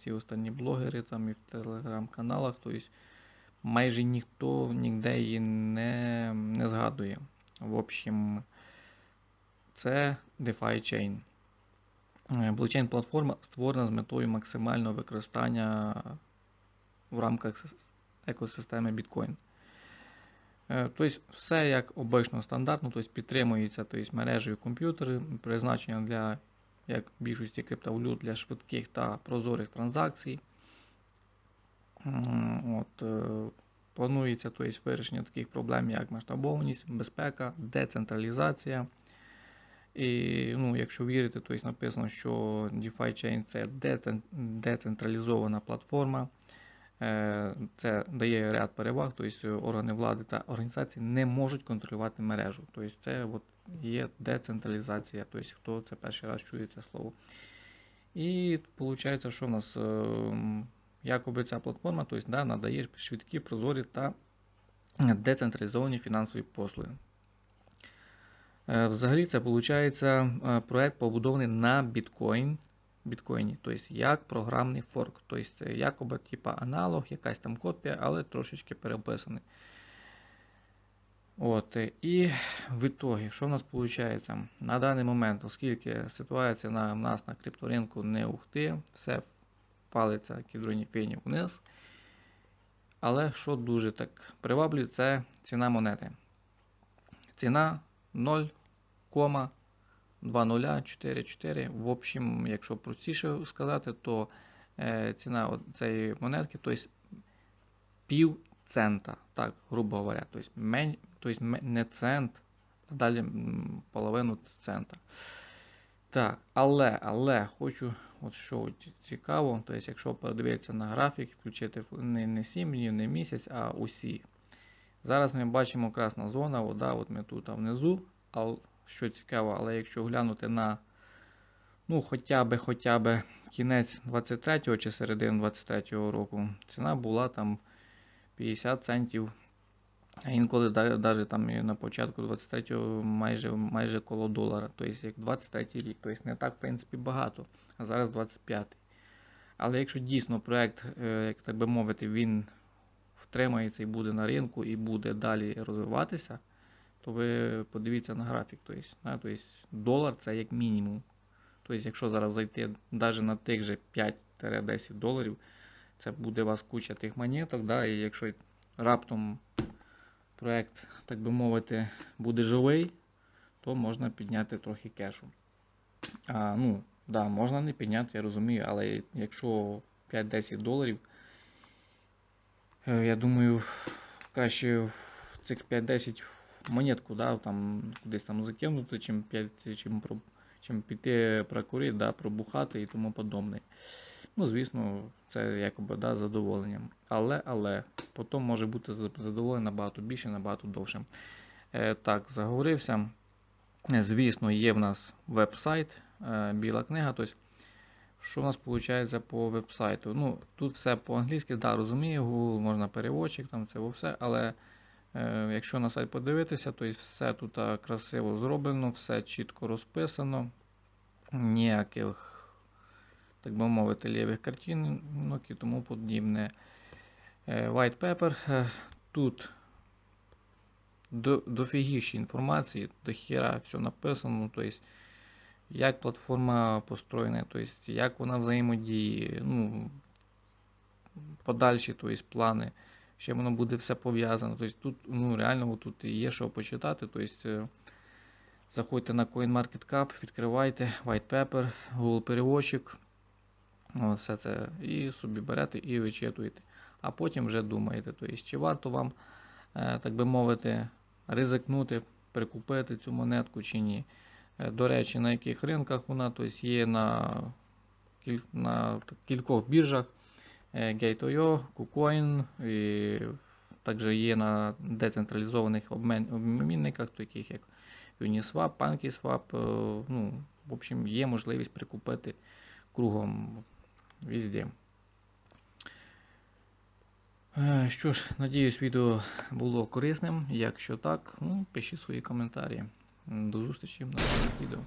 всі останні блогери там і в телеграм-каналах, тобто майже ніхто ніде її не, не згадує. В общем, це DeFi Chain. Е, Блокчейн-платформа створена з метою максимального використання в рамках екосистеми Bitcoin. Е, Тобто все як обично стандартно, тобто підтримується тобто, мережею комп'ютери, призначення для як в більшості криптовалют для швидких та прозорих транзакцій. От, е, планується тобто, вирішення таких проблем, як масштабованість, безпека, децентралізація. І ну, якщо вірити, то написано, що DeFi Chain це децентралізована платформа. Е, Це дає ряд переваг, тобто органи влади та організації не можуть контролювати мережу. Тобто це от є децентралізація, тобто хто це перший раз чує це слово. І виходить, що в нас е, якоби ця платформа тобто, да, надає швидкі, прозорі та децентралізовані фінансові послуги. Е, Взагалі, це виходить проект побудований на біткоін, біткоїні, тобто як програмний форк, тобто якоби типа аналог, якась там копія, але трошечки переписаний. От, і в ітогі, що в нас виходить? На даний момент, оскільки ситуація на в нас на крипторинку не ухти, все палиться кідроні фені вниз. Але що дуже так приваблює, це ціна монети. Ціна 0,2044. В общем, якщо простіше сказати, то е, ціна цієї монетки, тобто пів цента, так, грубо говоря, тобто, мен, тобто не цент, а далі половину цента. Так, але, але хочу, от що цікаво, тобто, якщо подивитися на графік, включити не, не 7 днів, не місяць, а усі. Зараз ми бачимо красна зона, вода, от ми тут а внизу. Що цікаво, але якщо глянути на ну, хоча б, хоча б кінець 23-го чи середину 23-го року, ціна була там 50 центів. А інколи навіть там і на початку 23-го майже, майже коло долара. Тобто як 23-й рік. Тобто не так, в принципі, багато. А зараз 25-й. Але якщо дійсно проект, е, як так би мовити, він втримається і буде на ринку, і буде далі розвиватися, то ви подивіться на графік. Тобто, да, тобто долар це як мінімум. Тобто, якщо зараз зайти навіть на тих же 5-10 доларів, це буде у вас куча тих монеток. Да, і якщо раптом проект, так би мовити, буде живий, то можна підняти трохи кешу. А, ну, да, можна не підняти, я розумію, але якщо 5-10 доларів, Е, Я думаю, краще в цих 5-10 в монетку, да, там, кудись там закинути, чим, 5, чим, чим піти прокурити, да, пробухати і тому подобне. Ну, звісно, це якоби да, задоволенням. Але, але, потім може бути задоволення набагато більше, набагато довше. Е, так, заговорився. Е, Звісно, є в нас веб-сайт, е, біла книга. Тобто, що у нас виходить по веб-сайту? Ну, тут все по-англійськи, да, розумію, Google можна переводчик, там це все, але якщо на сайт подивитися, то все тут красиво зроблено, все чітко розписано, ніяких, так би мовити, лівих картинок і тому подібне. Е, white paper. е, Тут до, дофігіші інформації, до хіра все написано. Тобто, як платформа построєна, тобто, як вона взаємодіє, ну, подальші тобто, плани, ще воно буде все пов'язано. Тобто, тут ну, реально тут є що почитати. Тобто, е, заходьте на CoinMarketCap, відкривайте white paper, Google переводчик, от, все це, і собі берете і вичитуєте. А потім вже думаєте, тобто, чи варто вам, е, так би мовити, ризикнути, прикупити цю монетку чи ні. Е, До речі, на яких ринках вона тобто є на, на кількох біржах. Е, Gate.io, KuCoin, і також є на децентралізованих обмінниках, таких як Uniswap, PancakeSwap. е, Ну, в общем, є можливість прикупити кругом везде. Е, Що ж, надіюсь, відео було корисним. Якщо так, ну, пишіть свої коментарі. До зустрічі в наступних відео.